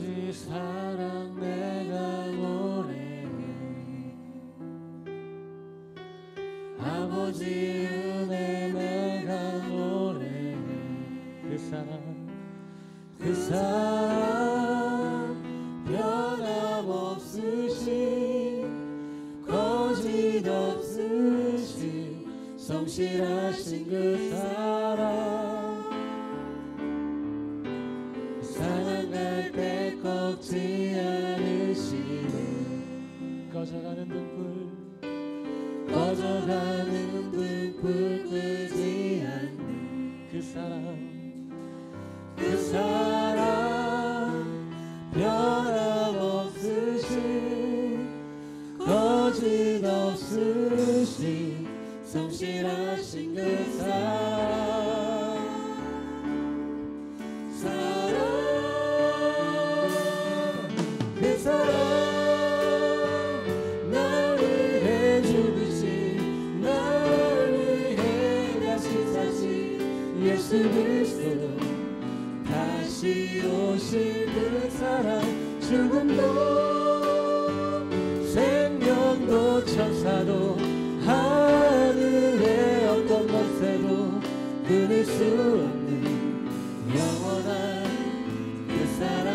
아버지 사랑 내가 노래해 아버지 은혜 내가 노래해 그 사랑 그 사랑 거짓 없으신 성실하신 그 사랑 다시 오실 그 사랑 죽음도 생명도 천사도 하늘의 어떤 것에도 끊을 수 없는 영원한 그 사랑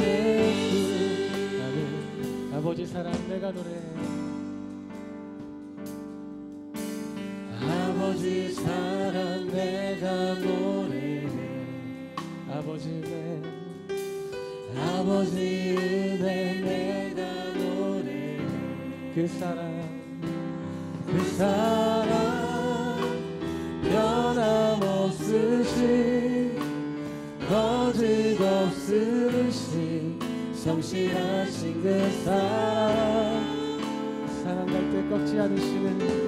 예수 아멘 아버지 사랑 내가 노래해 아버지 사랑 내가 노래해 아버지 은혜 아버지 은혜 내가 노래해 그 사랑 그 사랑 변함없으신 거짓 없으신 성실하신 그 사랑. 사랑할 때 꺾지 않으시는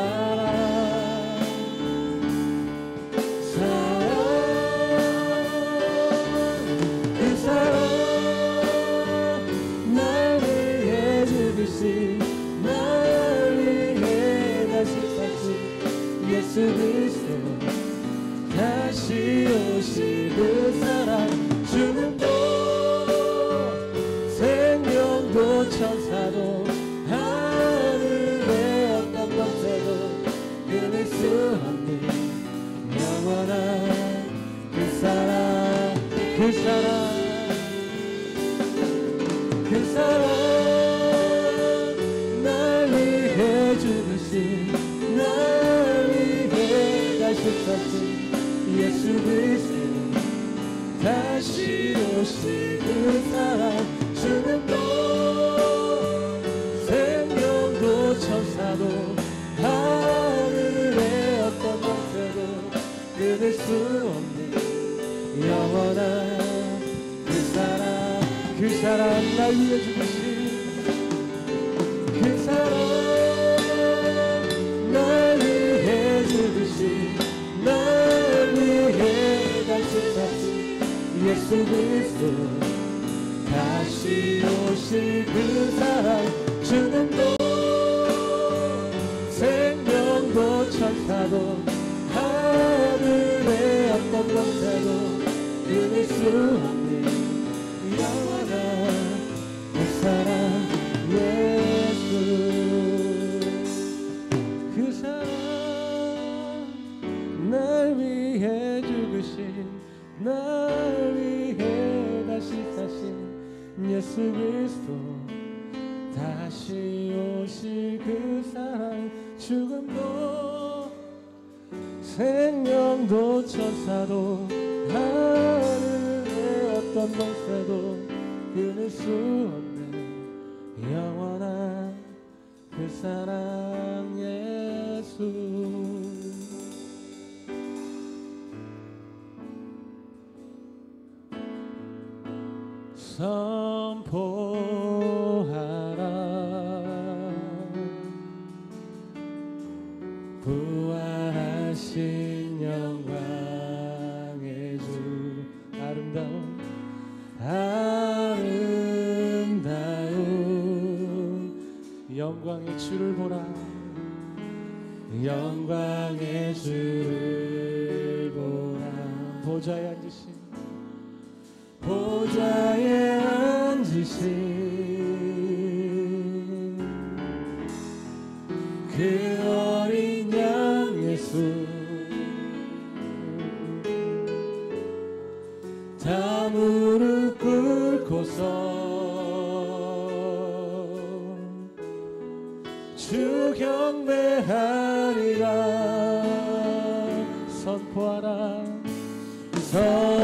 사신 예수 그리스도 다시 그 끊 선포 주 경배하리라 선포하라. 선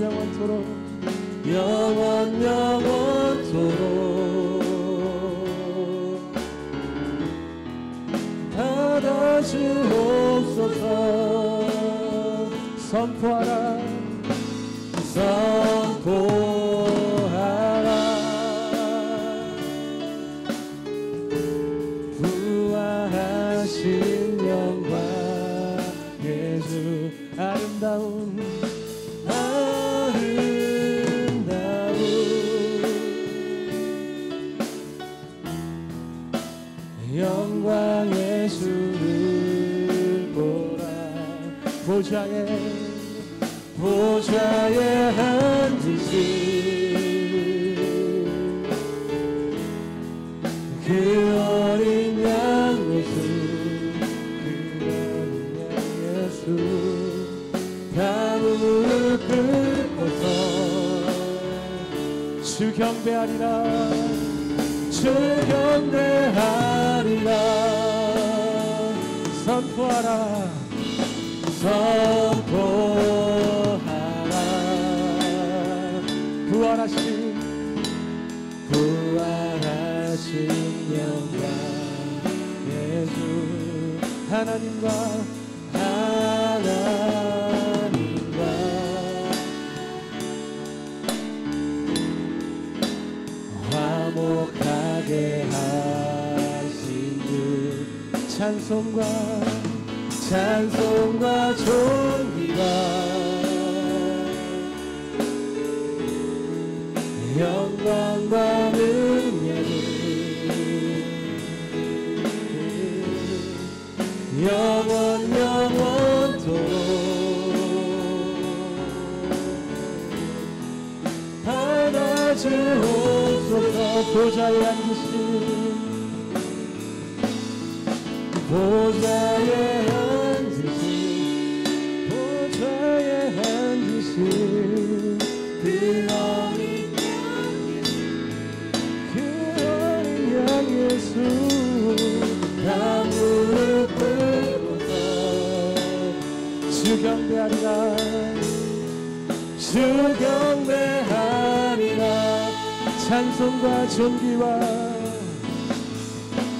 영원 영원토록 영원 영원토록 받아주옵소서. 선포하라 선포하라 보좌에 앉으신 그 어린 양 예수 그 어린 양 예수 다 무릎 꿇고서 주 경배하리라 주 경배하리라. 선포하라. 선 하나님과 하나님과. 화목하게 하신 주 찬송과 찬송과 존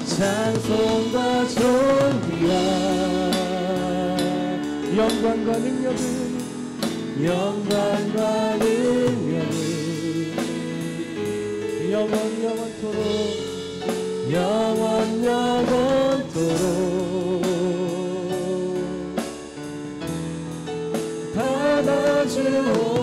찬송과 존귀와 영광과 능력을 영광과 능력을 영원 영원토록 영원 영원토록 받아주옵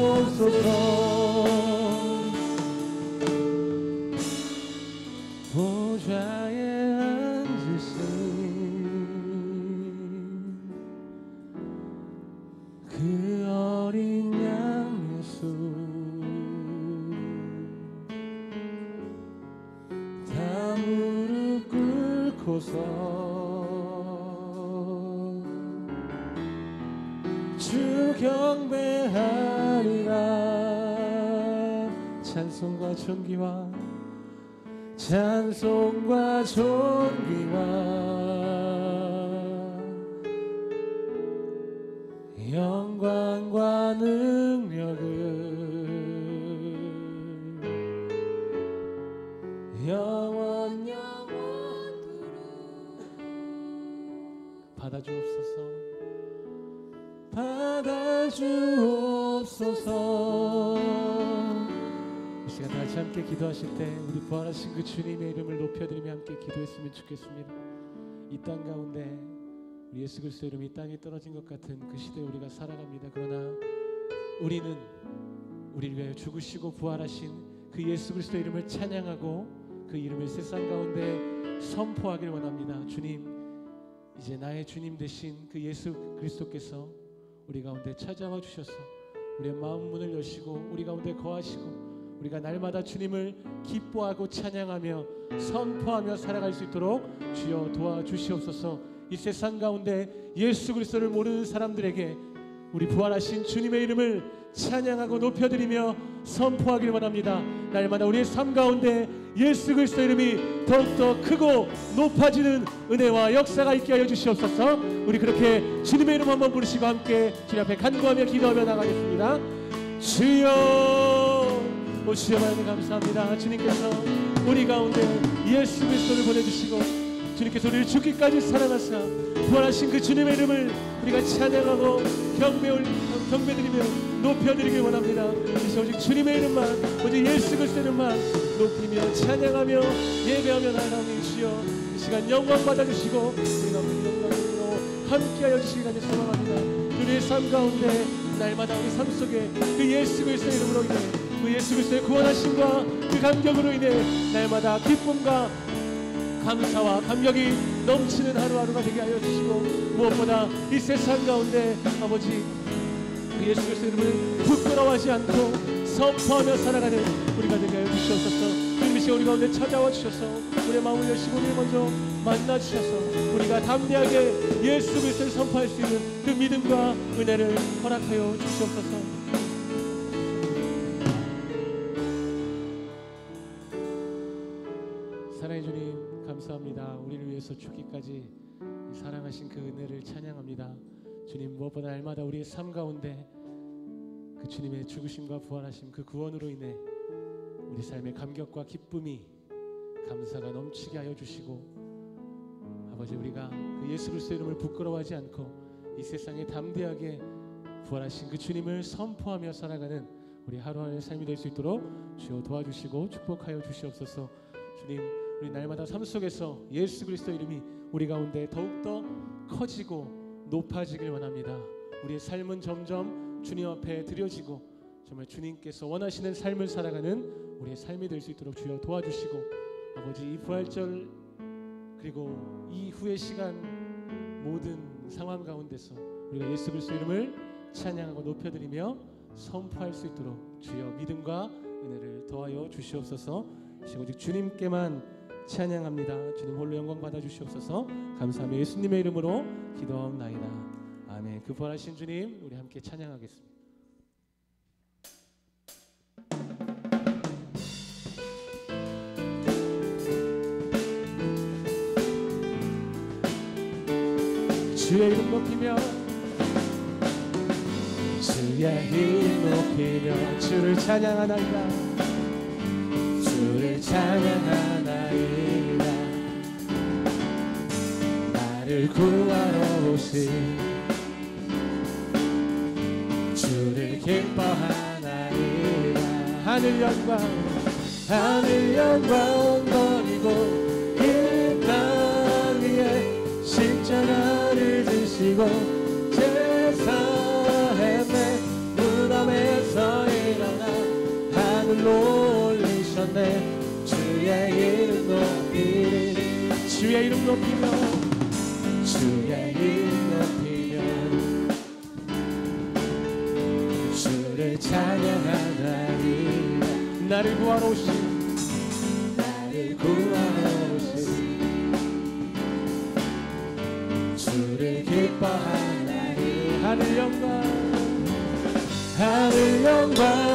주 경배하리라. 찬송과 존귀와 찬송과 존귀와 같이 함께 기도하실 때 우리 부활하신 그 주님의 이름을 높여드리며 함께 기도했으면 좋겠습니다. 이 땅 가운데 우리 예수 그리스도 이름이 땅에 떨어진 것 같은 그 시대에 우리가 살아갑니다. 그러나 우리는 우리를 위하여 죽으시고 부활하신 그 예수 그리스도 이름을 찬양하고 그 이름을 세상 가운데 선포하길 원합니다. 주님 이제 나의 주님 되신 그 예수 그리스도께서 우리 가운데 찾아와 주셔서 우리의 마음 문을 여시고 우리 가운데 거하시고 우리가 날마다 주님을 기뻐하고 찬양하며 선포하며 살아갈 수 있도록 주여 도와주시옵소서 이 세상 가운데 예수 그리스도를 모르는 사람들에게 우리 부활하신 주님의 이름을 찬양하고 높여드리며 선포하길 원합니다. 날마다 우리의 삶 가운데 예수 그리스도 이름이 더욱더 크고 높아지는 은혜와 역사가 있게 하여 주시옵소서. 우리 그렇게 주님의 이름 한번 부르시고 함께 주님 앞에 간구하며 기도하며 나가겠습니다. 주여, 오 주여 하나님 감사합니다. 주님께서 우리 가운데 예수 그리스도를 보내주시고 주님께서 우리를 죽기까지 사랑하사 부활하신 그 주님의 이름을 우리가 찬양하고 경배드리며 높여드리길 원합니다. 이제 오직 주님의 이름만 오직 예수 그리스도 이름만 높이며 찬양하며 예배하며 나아가니 주여 이 시간 영광 받아주시고 우리가 그 영광으로 함께하여 주시기 간절 소망합니다. 우리의 삶 가운데 날마다 우리 삶 속에 그 예수 그리스도 이름으로 인해 그 예수 그리스도의 구원하심과 그 감격으로 인해 날마다 기쁨과 감사와 감격이 넘치는 하루하루가 되게 하여 주시고 무엇보다 이 세상 가운데 아버지 그 예수 그리스도 이름을 부끄러워하지 않고 선포하며 살아가는 우리가 되게 하여 주시옵소서. 주님 이시 우리 가운데 찾아와 주셔서 우리의 마음을 여시고 우리를 먼저 만나 주셔서 우리가 담대하게 예수 그리스도를 선포할 수 있는 그 믿음과 은혜를 허락하여 주시옵소서 감사합니다. 우리를 위해서 죽기까지 사랑하신 그 은혜를 찬양합니다. 주님 무엇보다 날마다 우리의 삶 가운데 그 주님의 죽으심과 부활하심 그 구원으로 인해 우리 삶의 감격과 기쁨이 감사가 넘치게 하여 주시고 아버지 우리가 그 예수 그리스도 이름을 부끄러워하지 않고 이 세상에 담대하게 부활하신 그 주님을 선포하며 살아가는 우리 하루하루의 삶이 될 수 있도록 주여 도와주시고 축복하여 주시옵소서 주님 우리 날마다 삶 속에서 예수 그리스도 이름이 우리 가운데 더욱더 커지고 높아지길 원합니다. 우리의 삶은 점점 주님 앞에 드려지고 정말 주님께서 원하시는 삶을 살아가는 우리의 삶이 될 수 있도록 주여 도와주시고 아버지 이 부활절 그리고 이후의 시간 모든 상황 가운데서 우리가 예수 그리스도 이름을 찬양하고 높여드리며 선포할 수 있도록 주여 믿음과 은혜를 더하여 주시옵소서 오직 주님께만 찬양합니다. 주님 홀로 영광 받아 주시옵소서. 감사하며 예수님의 이름으로 기도하옵나이다. 아멘. 그 부활하신 주님 우리 함께 찬양하겠습니다. 주의 이름 높이며 주의 이름 높이며 주를 찬양하나이다 주를 찬양하나 나를 구하러 오신 주를 기뻐하나이다. 하늘 영광 하늘 영광 버리고 이 땅 위에 십자가를 지시고 제사에 내 무덤에서 일어나 하늘로 올리셨네. 주의 이름 높이 주의 이름 높이며 주의 이름 높이며 주를 찬양하나니 나를 구하러 오신 나를 구하러 오신 주를 기뻐하나니 하늘 영광 하늘 영광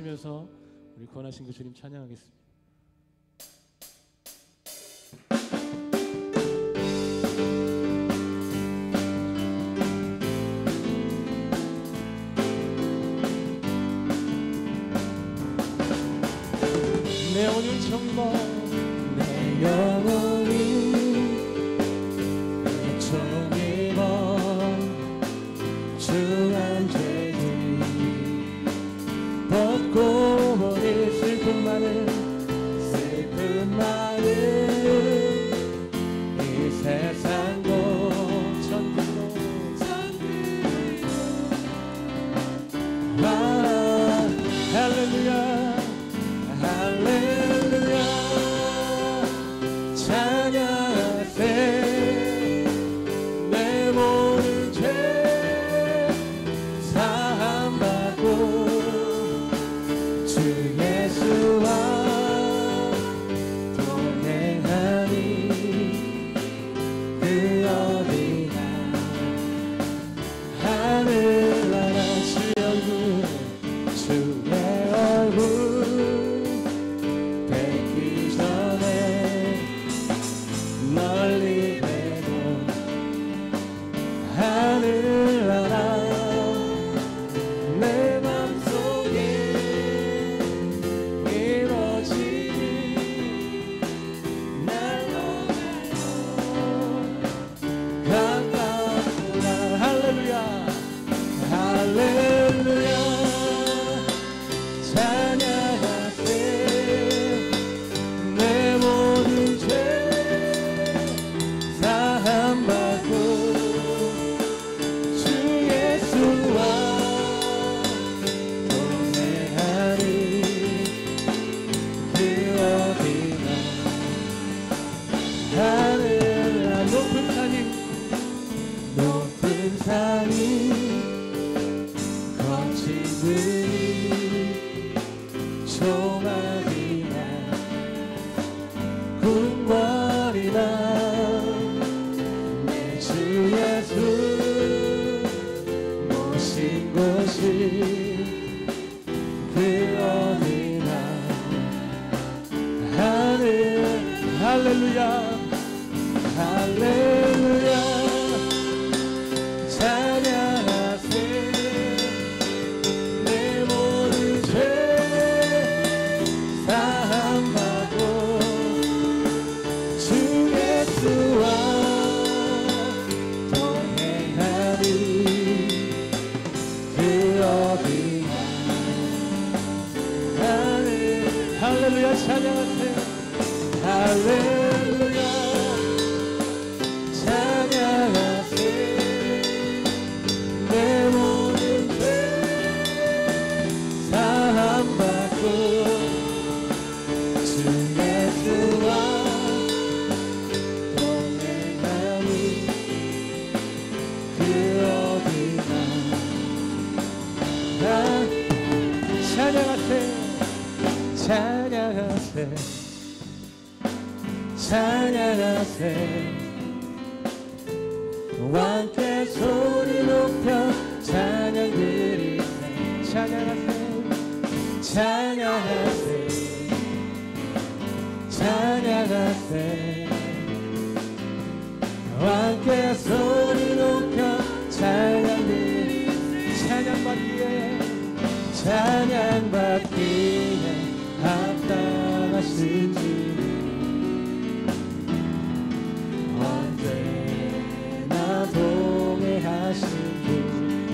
외치면서 우리 구원하신 그 주님 찬양하겠습니다. 세상. Who 찬양받기에 합당하신지. 언제나 동의하시고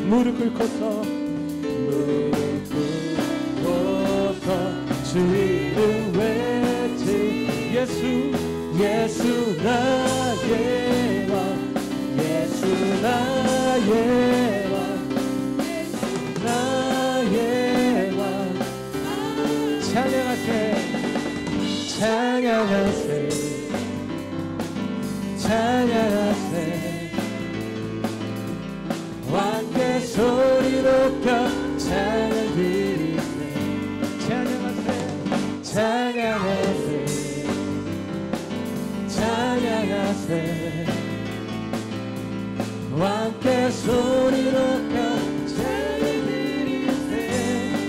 무릎 꿇고서 무릎 꿇고서 주 이름 외치 예수 예수 나의 왕 예수 나의 찬양하세 왕께 소리로 펴 찬양 드리세 찬양하세 찬양하세 찬양하세 왕께 소리로 펴 찬양 드리세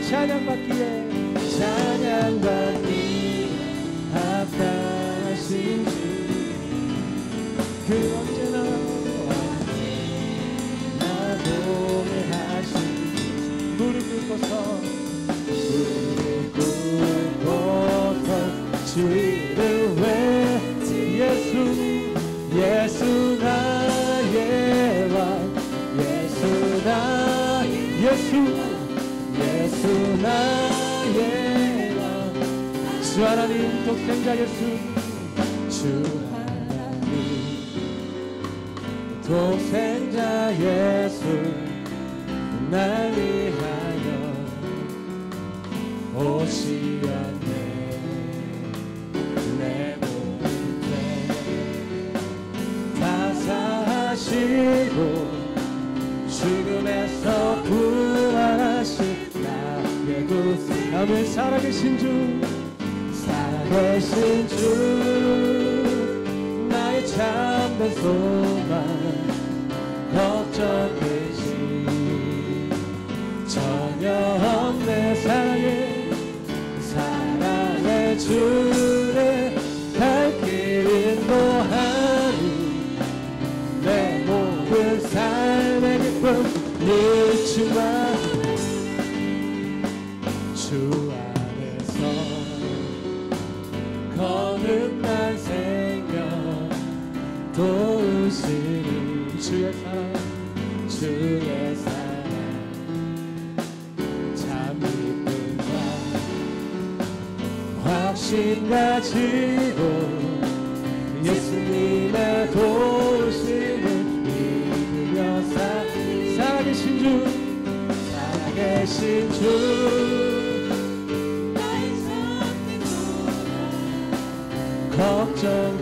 찬양받기에 찬양받 그 언제나 나 동행하신 무릎 꿇고서 무릎 꿇고서 주 이름 외치 예수 예수 나의 왕 예수 나 예수 예수 나의 왕주 하나님 독생자 예수 주 독생자 예수 날 위하여 오시었네. 내 몸에 다 사시고 죽음에서 부활하신 나의 남을 살아계신 주. 살아계신 주. 나의 참된 소망 걱정 되시 전혀 없네 사랑해 사랑의 주를 갈길 인도하니? 내 모든 삶의 기쁨 잊지마. 주 안에서 거듭난 생명 도우시니 주의 사랑 주의 사랑. 참 기쁨과 확신 가지고 예수님의 도우심을 믿으며 사- 살아계신 주 살아계신 주. 걱정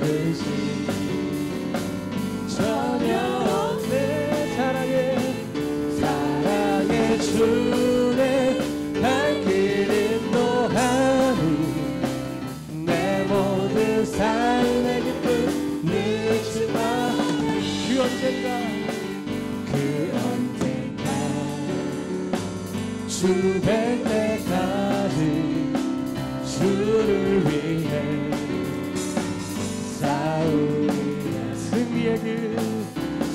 주될 때까지 주를 위해 싸우리라 승리의 길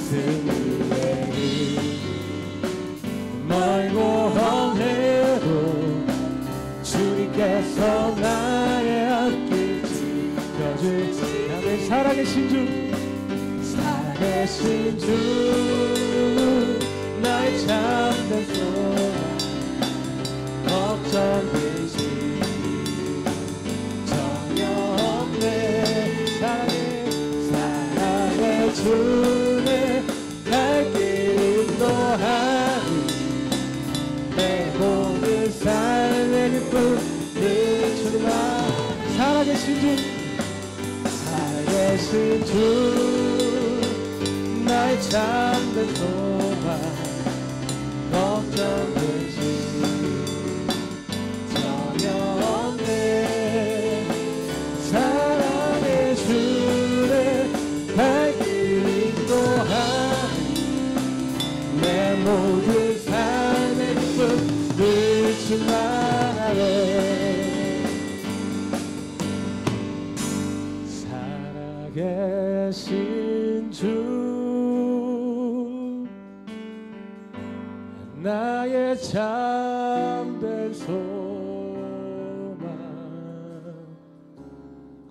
승리의 길 멀고 험해도 주님께서 나의 앞길 지켜주시 나의 살아계신 주 살아계신 주 나의 참된 소망 걱정되시 전혀 없네. 사랑해 사랑의 주의 날길 인도하니 내 모든 삶의 기쁨 늦추지마 살아계신 주 살아계신 주 참된 소망 걱정되시 전혀 없네. 사랑의 주를 발길 인도하니 내 모든 삶의 기쁨 늦지 말아요. 살아계신 참된 소망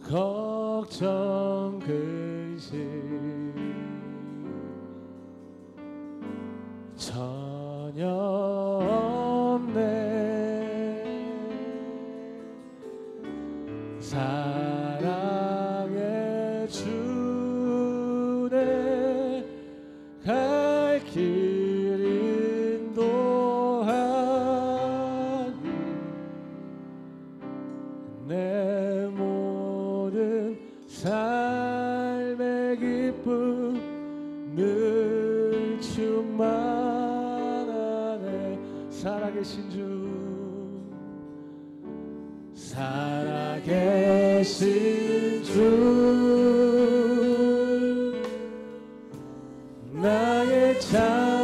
걱정 근심 나의 참